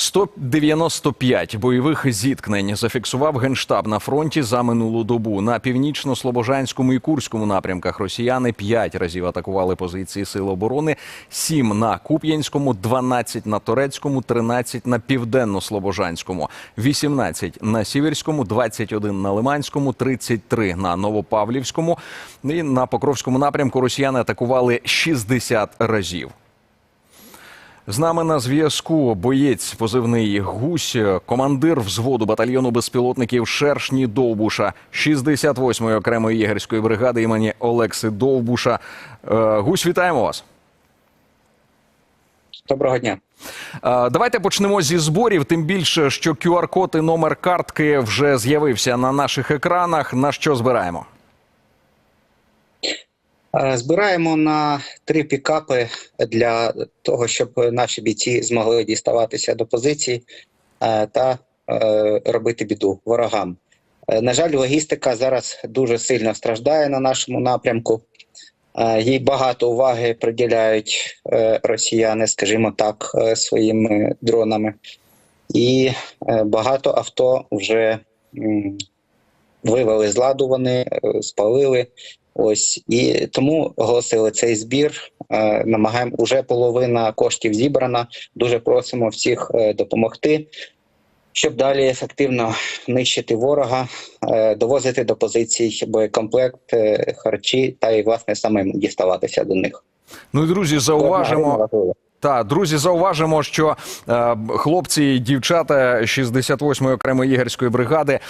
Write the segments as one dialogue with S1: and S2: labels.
S1: 195 бойових зіткнень зафіксував генштаб на фронті за минулу добу. На північно-слобожанському і курському напрямках росіяни 5 разів атакували позиції сил оборони, 7 на Куп'янському, 12 на Торецькому, 13 на південно-слобожанському, 18 на Сіверському, 21 на Лиманському, 33 на Новопавлівському. І на Покровському напрямку росіяни атакували 60 разів. З нами на зв'язку боєць позивний гусь, командир взводу батальйону безпілотників Шершні Довбуша 68-ї окремої єгерської бригади імені Олекси Довбуша. Е, Гусь, вітаємо вас.
S2: Доброго дня.
S1: Е, Давайте почнемо зі зборів. Тим більше, що QR-код і номер картки вже з'явився на наших екранах. На що збираємо?
S2: Е, Збираємо на три пікапи для того, щоб наші бійці змогли діставатися до позицій е, та е, робити біду ворогам. На жаль, логістика зараз дуже сильно страждає на нашому напрямку. Їй багато уваги приділяють росіяни, скажімо так, своїми дронами. І багато авто вже вивели з ладу вони, спалили. Ось і тому оголосили цей збір. Е, Намагаємо уже половина коштів зібрана. Дуже просимо всіх е, допомогти, щоб далі ефективно нищити ворога, е, довозити до позицій боєкомплект, харчі та й власне самим діставатися до них.
S1: Ну і друзі, зауважимо. Та друзі, зауважимо, що е, хлопці і дівчата 68-ї окремої єгерської бригади е,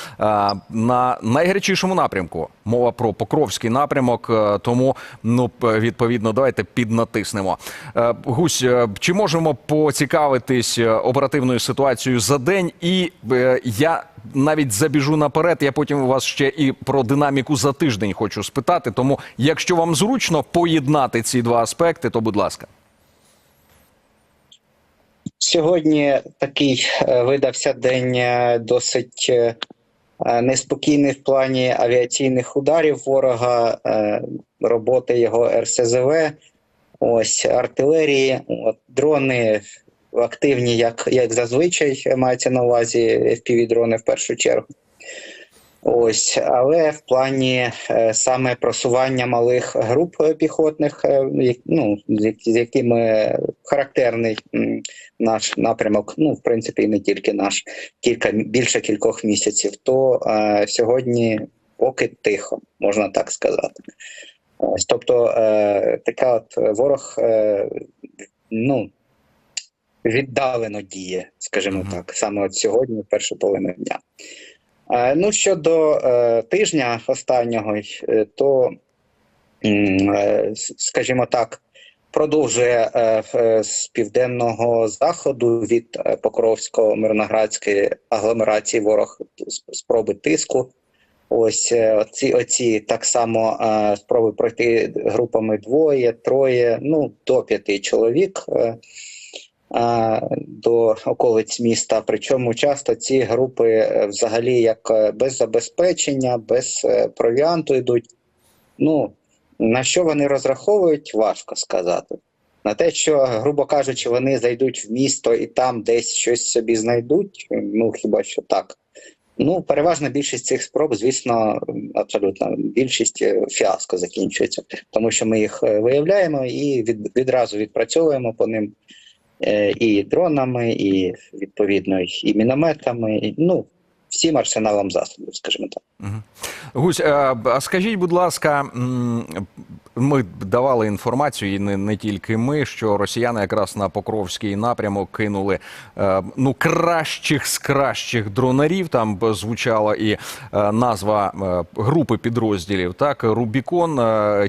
S1: на найгарячішому напрямку. Мова про Покровський напрямок. е, тому ну відповідно, давайте піднатиснемо. Е, Гусь, е, чи можемо поцікавитись е, оперативною ситуацією за день? І е, я навіть забіжу наперед. Я потім вас ще і про динаміку за тиждень хочу спитати. Тому, якщо вам зручно поєднати ці два аспекти, то будь ласка.
S2: Сьогодні такий е, видався день е, досить е, неспокійний в плані авіаційних ударів ворога, роботи його РСЗВ, ось артилерії, от, дрони активні, як, як зазвичай мається на увазі FPV-дрони в першу чергу. Ось, але в плані саме просування малих груп піхотних, ну, з якими характерний наш напрямок, ну в принципі, і не тільки наш, кілька більше кількох місяців, то е, сьогодні поки тихо, можна так сказати. Ось, тобто, е, така от ворог, е, ну віддалено діє, скажімо
S1: Мгм.
S2: так, саме от сьогодні, першу половину дня. Е, Ну, щодо е, тижня останнього, е, то, е, скажімо так, продовжує е, е, з південного заходу від е, Покровського мирноградської агломерації ворог спроби тиску. Ось оці, оці так само спроби пройти групами двоє, троє, ну до п'яти чоловік. до околиць міста. Причому часто ці групи взагалі як без забезпечення, без провіанту йдуть. Ну на що вони розраховують, важко сказати. На те, що, грубо кажучи, вони зайдуть в місто і там десь щось собі знайдуть. Ну хіба що так. Ну, переважна більшість цих спроб, звісно, абсолютно більшість е, фіаско закінчується, тому що ми їх е, виявляємо і від, відразу відпрацьовуємо по ним е, і дронами, і відповідно і мінометами, і, ну всім арсеналом засобів, скажімо так.
S1: Мгм. Гусь, е, а скажіть, будь ласка, ми давали інформацію, і не, не тільки ми, що росіяни якраз на Покровський напрямок кинули е, ну кращих з кращих дронарів. Там звучала і е, назва групи підрозділів. Так, Рубікон.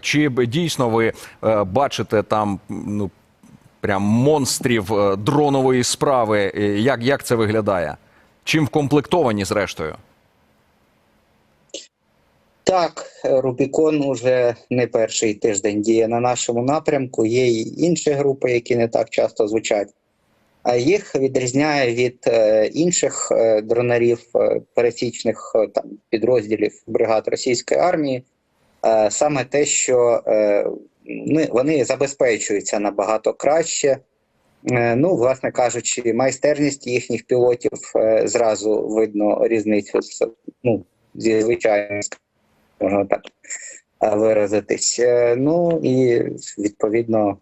S1: Чи дійсно ви бачите там ну прям монстрів дронової справи? Як, як це виглядає? Чим вкомплектовані зрештою?
S2: Так, Рубікон уже не перший тиждень діє на нашому напрямку. Є й інші групи, які не так часто звучать. А їх відрізняє від е, інших е, дронарів е, пересічних там підрозділів бригад російської армії. Саме те, що вони забезпечуються набагато краще, Ну, власне кажучи, майстерність їхніх пілотів е, зразу видно різницю з ну, зі звичайним, можна так е, виразитись. Е, Ну і відповідно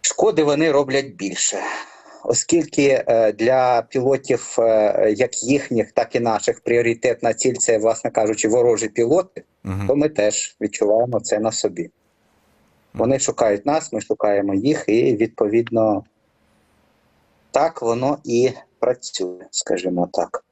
S2: шкоди вони роблять більше. Оскільки е, для пілотів, е, як їхніх, так і наших, пріоритетна ціль це, власне кажучи, ворожі пілоти,
S1: Мгм.
S2: то ми теж відчуваємо це на собі. Вони шукають нас, ми шукаємо їх, і відповідно так воно і працює, скажімо так.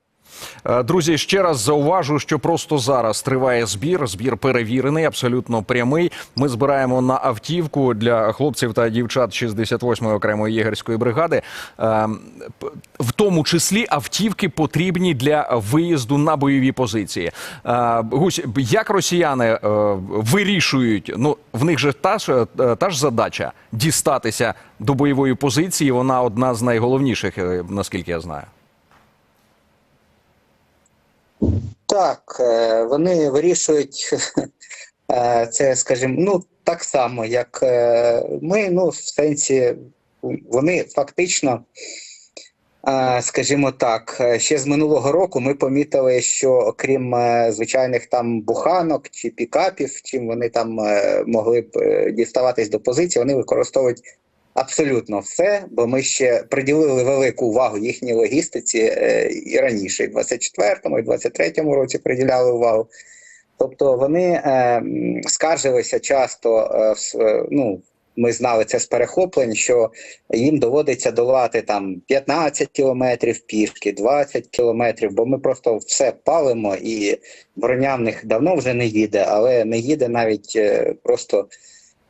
S1: Е, Друзі, ще раз зауважу, що просто зараз триває збір. Збір перевірений, абсолютно прямий. Ми збираємо на автівку для хлопців та дівчат 68-ї окремої єгерської бригади. Е, В тому числі автівки потрібні для виїзду на бойові позиції. Е, Гусь, як росіяни вирішують? Ну в них же та ж та ж задача дістатися до бойової позиції. Вона одна з найголовніших, наскільки я знаю.
S2: Так, е, вони вирішують е, це, скажімо, ну так само, як е, ми, ну, в сенсі, вони фактично, скажімо так, ще з минулого року ми помітили, що окрім звичайних там буханок чи пікапів, чим вони там могли б діставатись до позиції, вони використовують. Абсолютно все, бо ми ще приділили велику увагу їхній логістиці е, і раніше, і в 24-му, і в 23-му році приділяли увагу. Тобто вони е, скаржилися часто, е, ну, ми знали це з перехоплень, що їм доводиться долати там 15 кілометрів пішки, 20 кілометрів, бо ми просто все палимо, і броня в них давно вже не їде, але не їде навіть просто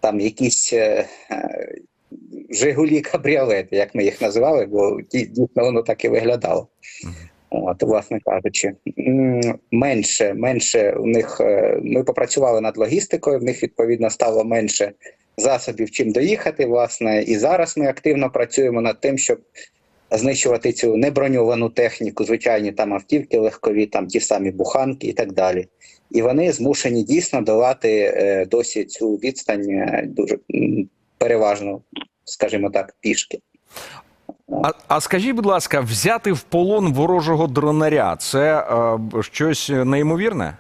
S2: там якісь. Жигулі кабріолети, як ми їх називали, бо дійсно воно так і виглядало. От, власне кажучи, менше, менше у них е, ми попрацювали над логістикою, в них відповідно стало менше засобів, чим доїхати. Власне, і зараз ми активно працюємо над тим, щоб знищувати цю неброньовану техніку, звичайні там автівки легкові, там ті самі буханки і так далі. І вони змушені дійсно долати е, досі цю відстань е, дуже переважно, скажімо так, пішки.
S1: А, а скажіть, будь ласка, взяти в полон ворожого дронаря це е, щось неймовірне?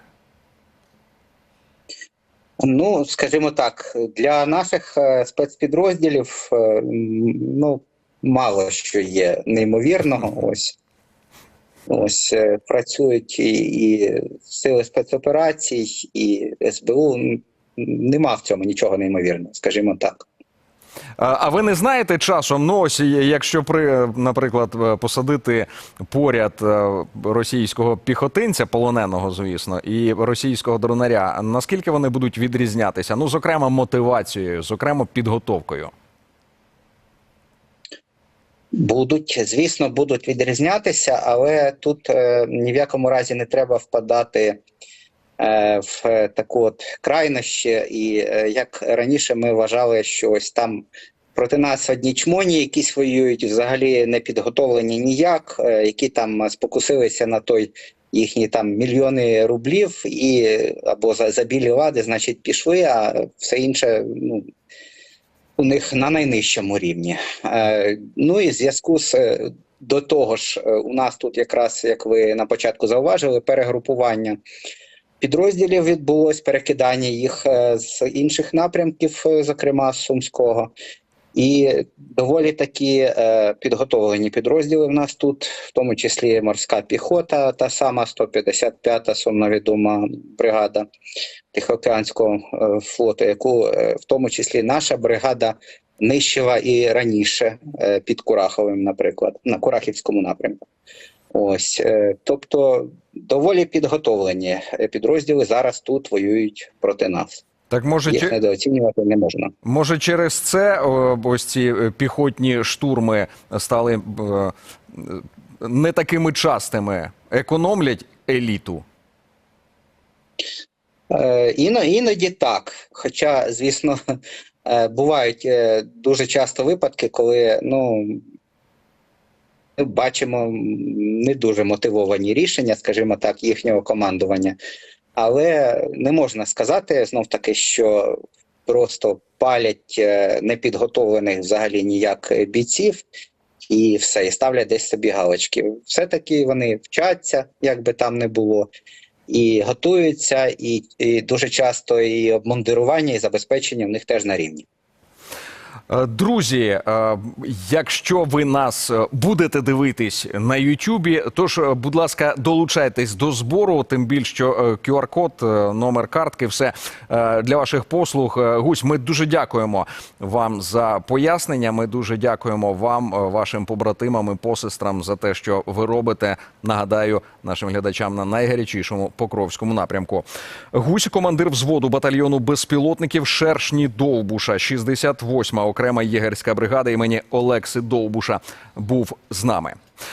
S2: Ну, скажімо так, для наших е, спецпідрозділів е, ну, мало що є неймовірного. Ось ось е, працюють і, і сили спецоперацій, і СБУ. Нема в цьому нічого неймовірного, скажімо так.
S1: А ви не знаєте часом, ну ось якщо при, наприклад, е, посадити поряд е, російського піхотинця, полоненого, звісно, і російського дронаря, наскільки вони будуть відрізнятися? Ну, зокрема, мотивацією, зокрема, підготовкою.
S2: Будуть, звісно, будуть відрізнятися, але тут е, ні в якому разі не треба впадати в е, таку от крайнощі. І е, як раніше ми вважали, що ось там проти нас одні чмоні, якісь воюють, взагалі не підготовлені ніяк, е, які там спокусилися на той їхні там мільйони рублів, і або за, за білі лади, значить, пішли, а все інше, ну у них на найнижчому рівні. Е, ну і в зв'язку з е, до того ж, е, у нас тут якраз, як ви на початку зауважили, перегрупування підрозділів відбулось, перекидання їх е, з інших напрямків, е, зокрема з Сумського. І доволі такі е, підготовлені підрозділи в нас тут, в тому числі морська піхота, та сама 155-та сумновідома бригада Тихоокеанського флоту, яку в тому числі наша бригада нищила і раніше під Кураховим, наприклад, на Курахівському напрямку. Ось, е, тобто доволі підготовлені підрозділи зараз тут воюють проти нас.
S1: Так може,
S2: Їх недооцінювати не можна.
S1: може через це ось ці е, піхотні штурми стали е, не такими частими, економлять еліту.
S2: Іно, іноді так. Хоча, звісно, бувають дуже часто випадки, коли ну, ми бачимо не дуже мотивовані рішення, скажімо так, їхнього командування. Але не можна сказати знов таки, що просто палять е, непідготовлених взагалі ніяк бійців, і все, і ставлять десь собі галочки. Все-таки вони вчаться, як би там не було, і готуються, і, і дуже часто і обмундирування, і забезпечення в них теж на рівні.
S1: Е, Друзі, е, якщо ви нас е, будете дивитись на Ютубі, тож, будь ласка, долучайтесь до збору. Тим більше, що QR-код, номер картки, все для ваших послуг. Гусь, ми дуже дякуємо вам за пояснення. Ми дуже дякуємо вам, вашим побратимам і посестрам за те, що ви робите. Нагадаю нашим глядачам на найгарячішому покровському напрямку. Гусь, командир взводу батальйону безпілотників Шершні Довбуша, 68-ма окрема єгерська бригада імені Олекси Довбуша, був з нами.